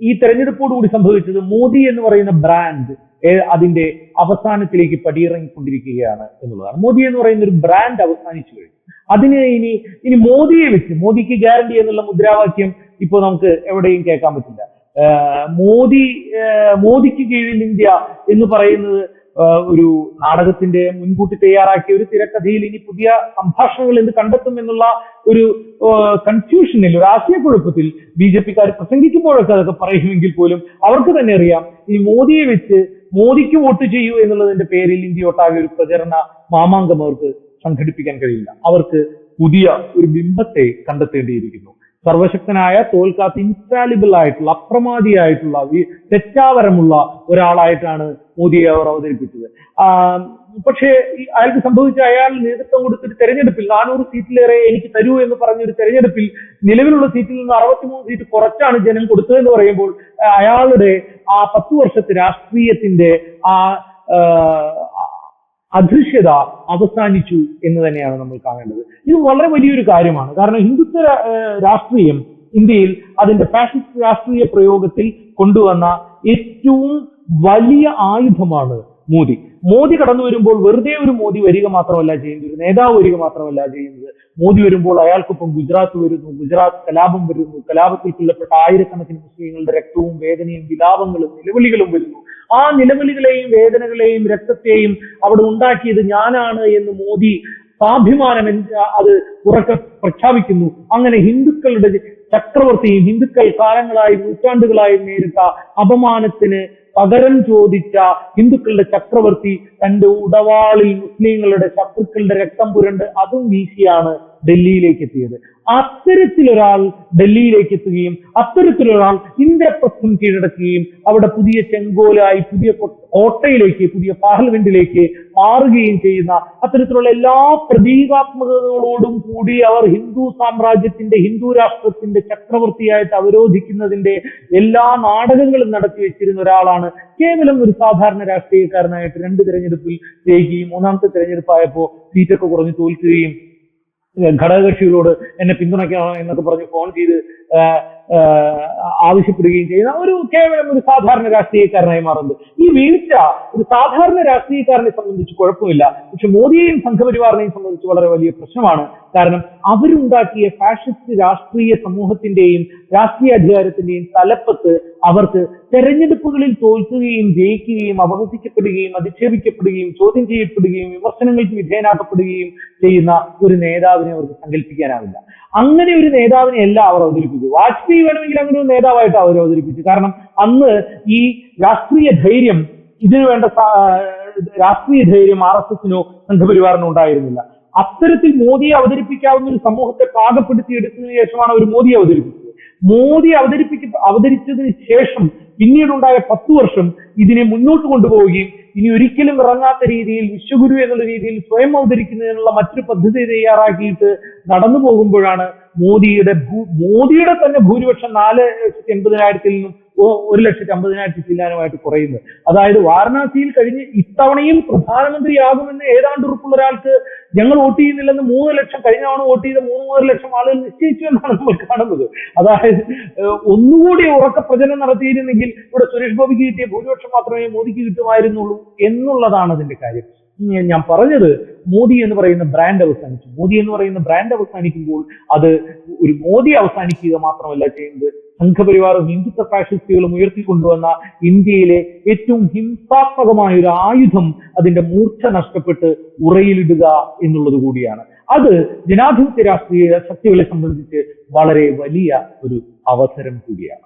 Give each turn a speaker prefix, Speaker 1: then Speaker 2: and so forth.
Speaker 1: ഈ തെരഞ്ഞെടുപ്പോടുകൂടി സംഭവിച്ചത് മോദി എന്ന് പറയുന്ന ബ്രാൻഡ് അതിന്റെ അവസാനത്തിലേക്ക് പടിയിറങ്ങിക്കൊണ്ടിരിക്കുകയാണ് എന്നുള്ളതാണ്. മോദി എന്ന് പറയുന്ന ഒരു ബ്രാൻഡ് അവസാനിച്ചു കഴിഞ്ഞു. അതിന് ഇനി ഇനി മോദിയെ വെച്ച് മോദിക്ക് ഗ്യാരണ്ടി എന്നുള്ള മുദ്രാവാക്യം ഇപ്പോൾ നമുക്ക് എവിടെയും കേൾക്കാൻ പറ്റില്ല. മോദി മോദിക്ക് കീഴിൽ ഇന്ത്യ എന്ന് പറയുന്നത് ഒരു നാടകത്തിന്റെ മുൻകൂട്ടി തയ്യാറാക്കിയ ഒരു തിരക്കഥയിൽ ഇനി പുതിയ സംഭാഷണങ്ങൾ എന്ത് കണ്ടെത്തും എന്നുള്ള ഒരു കൺഫ്യൂഷനിൽ ഒരു ആശയക്കുഴപ്പത്തിൽ ബി ജെ പിക്കാർ പ്രസംഗിക്കുമ്പോഴൊക്കെ അതൊക്കെ പറയുമെങ്കിൽ പോലും അവർക്ക് തന്നെ അറിയാം ഈ മോദിയെ വെച്ച് മോദിക്ക് വോട്ട് ചെയ്യൂ എന്നുള്ളതിന്റെ പേരിൽ ഇന്ത്യ ഒട്ടാകെ ഒരു പ്രചരണ മാമാങ്കം അവർക്ക് സംഘടിപ്പിക്കാൻ കഴിയില്ല. അവർക്ക് പുതിയ ഒരു ബിംബത്തെ കണ്ടെത്തേണ്ടിയിരിക്കുന്നു. സർവശക്തനായ തോൽക്കാത്ത ഇൻസ്റ്റാലിബിൾ ആയിട്ടുള്ള അപ്രമാദിയായിട്ടുള്ള തെറ്റാവരമുള്ള ഒരാളായിട്ടാണ് മോദിയെ അവർ അവതരിപ്പിച്ചത്. പക്ഷേ അയാൾക്ക് സംഭവിച്ച അയാൾ നേതൃത്വം കൊടുത്തൊരു തെരഞ്ഞെടുപ്പിൽ നാനൂറ് സീറ്റിലേറെ എനിക്ക് തരൂ എന്ന് പറഞ്ഞൊരു തെരഞ്ഞെടുപ്പിൽ നിലവിലുള്ള സീറ്റിൽ നിന്ന് അറുപത്തിമൂന്ന് സീറ്റ് കുറച്ചാണ് ജനം കൊടുത്തതെന്ന് പറയുമ്പോൾ അയാളുടെ ആ പത്തു വർഷത്തെ രാഷ്ട്രീയത്തിന്റെ ആ, അദൃശ്യത അവസാനിച്ചു എന്ന് തന്നെയാണ് നമ്മൾ കാണേണ്ടത്. ഇത് വളരെ വലിയൊരു കാര്യമാണ്. കാരണം ഹിന്ദുത്വ രാഷ്ട്രീയം ഇന്ത്യയിൽ അതിന്റെ ഫാഷിസ്റ്റ് രാഷ്ട്രീയ പ്രയോഗത്തിൽ കൊണ്ടുവന്ന ഏറ്റവും വലിയ ആയുധമാണ് മോദി. മോദി കടന്നു വരുമ്പോൾ വെറുതെ ഒരു മോദി വരിക മാത്രമല്ല ചെയ്യുന്നത്. ഒരു നേതാവ് വരിക മാത്രമല്ല ചെയ്യുന്നത്. മോദി വരുമ്പോൾ അയാൾക്കൊപ്പം ഗുജറാത്ത് വരുന്നു. ഗുജറാത്ത് കലാപം വരുന്നു. കലാപത്തിൽ കൊല്ലപ്പെട്ട ആയിരക്കണക്കിന് മുസ്ലിങ്ങളുടെ രക്തവും വേദനയും വിലാപങ്ങളും നിലവിളികളും വരുന്നു. ആ നിലവിളികളെയും വേദനകളെയും രക്തത്തെയും അവിടെ ഉണ്ടാക്കിയത് ഞാനാണ് എന്ന് മോദി സ്വാഭിമാനം അത് ഉറക്ക പ്രഖ്യാപിക്കുന്നു. അങ്ങനെ ഹിന്ദുക്കളുടെ ചക്രവർത്തിയും ഹിന്ദുക്കൾ കാലങ്ങളായി നൂറ്റാണ്ടുകളായി നേരിട്ട അപമാനത്തിന് പകരം ചോദിച്ച ഹിന്ദുക്കളുടെ ചക്രവർത്തി തന്റെ ഉടവാളിൽ മുസ്ലിങ്ങളുടെ ശത്രുക്കളുടെ രക്തം പുരണ്ട് അതും വീശിയാണ് ഡൽഹിയിലേക്ക് എത്തിയത്. അത്തരത്തിലൊരാൾ ഡൽഹിയിലേക്ക് എത്തുകയും അത്തരത്തിലൊരാൾ ഇന്ദ്രപ്രസ്ഥം കീഴടക്കുകയും അവിടെ പുതിയ ചെങ്കോലായി പുതിയ കോട്ടയിലേക്ക് പുതിയ പാർലമെന്റിലേക്ക് മാറുകയും ചെയ്യുന്ന അത്തരത്തിലുള്ള എല്ലാ പ്രതീകാത്മകതകളോടും കൂടി അവർ ഹിന്ദു സാമ്രാജ്യത്തിന്റെ ഹിന്ദു രാഷ്ട്രത്തിന്റെ ചക്രവർത്തിയായിട്ട് അവരോധിക്കുന്നതിന്റെ എല്ലാ നാടകങ്ങളും നടത്തി വെച്ചിരുന്ന ഒരാളാണ് കേവലം ഒരു സാധാരണ രാഷ്ട്രീയക്കാരനായിട്ട് രണ്ട് തിരഞ്ഞെടുപ്പിൽ ജയിക്കുകയും മൂന്നാമത്തെ തിരഞ്ഞെടുപ്പായപ്പോ സീറ്റൊക്കെ കുറഞ്ഞ് തോൽക്കുകയും ഘടകകക്ഷികളോട് എന്നെ പിന്തുണയ്ക്കണം എന്നൊക്കെ പറഞ്ഞ് ഫോൺ ചെയ്ത് ആവശ്യപ്പെടുകയും ചെയ്യുന്ന ഒരു കേവലം ഒരു സാധാരണ രാഷ്ട്രീയക്കാരനായി മാറുന്നത് ഈ വീഴ്ച ഒരു സാധാരണ രാഷ്ട്രീയക്കാരനെ സംബന്ധിച്ച് കുഴപ്പമില്ല. പക്ഷെ മോദിയെയും സംഘപരിവാറിനെയും സംബന്ധിച്ച് വളരെ വലിയ പ്രശ്നമാണ്. കാരണം അവരുണ്ടാക്കിയ ഫാഷിസ്റ്റ് രാഷ്ട്രീയ സമൂഹത്തിന്റെയും രാഷ്ട്രീയ അധികാരത്തിന്റെയും തലപ്പത്ത് അവർക്ക് തെരഞ്ഞെടുപ്പുകളിൽ തോൽക്കുകയും ജയിക്കുകയും അപഹസിക്കപ്പെടുകയും അധിക്ഷേപിക്കപ്പെടുകയും ചോദ്യം ചെയ്യപ്പെടുകയും വിമർശനങ്ങൾക്ക് വിധേയനാക്കപ്പെടുകയും ചെയ്യുന്ന ഒരു നേതാവിനെ അവർക്ക് സങ്കല്പിക്കാനാവില്ല അങ്ങനെ ഒരു നേതാവിനെ അല്ല അവർ അവതരിപ്പിച്ചു വാജ്പേയി വേണമെങ്കിൽ അങ്ങനെ ഒരു നേതാവായിട്ട് അവർ അവതരിപ്പിച്ചു. കാരണം അന്ന് ഈ രാഷ്ട്രീയ ധൈര്യം ഇതിനു വേണ്ട രാഷ്ട്രീയ ധൈര്യം ആർ എസ് എസിനോ സംഘപരിവാറിനോ ഉണ്ടായിരുന്നില്ല. അത്തരത്തിൽ മോദിയെ അവതരിപ്പിക്കാവുന്ന ഒരു സമൂഹത്തെ പാകപ്പെടുത്തിയെടുത്തതിനു ശേഷമാണ് അവർ മോദിയെ അവതരിപ്പിച്ചത്. മോദി അവതരിപ്പിക്ക അവതരിച്ചതിന് ശേഷം പിന്നീടുണ്ടായ പത്തു വർഷം ഇതിനെ മുന്നോട്ട് കൊണ്ടുപോവുകയും ഇനി ഒരിക്കലും ഇറങ്ങാത്ത രീതിയിൽ വിശ്വഗുരു എന്നുള്ള രീതിയിൽ സ്വയം അവതരിക്കുന്നതിനുള്ള മറ്റൊരു പദ്ധതി തയ്യാറാക്കിയിട്ട് നടന്നു പോകുമ്പോഴാണ് മോദിയുടെ മോദിയുടെ തന്നെ ഭൂരിപക്ഷം നാല് എൺപതിനായിരത്തിൽ നിന്നും ഒരു ലക്ഷത്തി അമ്പതിനായിരത്തി ചില്ലാനുമായിട്ട് കുറയുന്നത് അതായത് വാരണാസിയിൽ കഴിഞ്ഞ് ഇത്തവണയും പ്രധാനമന്ത്രിയാകുമെന്ന് ഏതാണ്ട് ഉറപ്പുള്ള ഒരാൾക്ക് ഞങ്ങൾ വോട്ട് ചെയ്യുന്നില്ലെന്ന് മൂന്ന് ലക്ഷം കഴിഞ്ഞ തവണ വോട്ട് ചെയ്ത മൂന്ന് മൂന്നര ലക്ഷം ആളുകൾ നിശ്ചയിച്ചു എന്നാണ് നമ്മൾ കാണുന്നത്. അതായത് ഒന്നുകൂടി ഉറക്ക പ്രചരണം നടത്തിയിരുന്നെങ്കിൽ ഇവിടെ സുരേഷ് ഗോപിക്ക് കിട്ടിയ ഭൂരിപക്ഷം മാത്രമേ മോദിക്ക് കിട്ടുമായിരുന്നുള്ളൂ എന്നുള്ളതാണ് അതിന്റെ കാര്യം. ഞാൻ പറഞ്ഞത് മോദി എന്ന് പറയുന്ന ബ്രാൻഡ് അവസാനിച്ചു. മോദി എന്ന് പറയുന്ന ബ്രാൻഡ് അവസാനിക്കുമ്പോൾ അത് ഒരു മോദി അവസാനിക്കുക മാത്രമല്ല ചെയ്യുന്നത്. സംഘപരിവാറും ഹിന്ദുത്വ ഫാഷിസ്റ്റുകളും ഉയർത്തിക്കൊണ്ടുവന്ന ഇന്ത്യയിലെ ഏറ്റവും ഹിംസാത്മകമായ ഒരു ആയുധം അതിന്റെ മൂർച്ച നഷ്ടപ്പെട്ട് ഉറയിലിടുക എന്നുള്ളത് കൂടിയാണ്. അത് ജനാധിപത്യ രാഷ്ട്രീയ ശക്തികളെ സംബന്ധിച്ച് വളരെ വലിയ ഒരു അവസരം കൂടിയാണ്.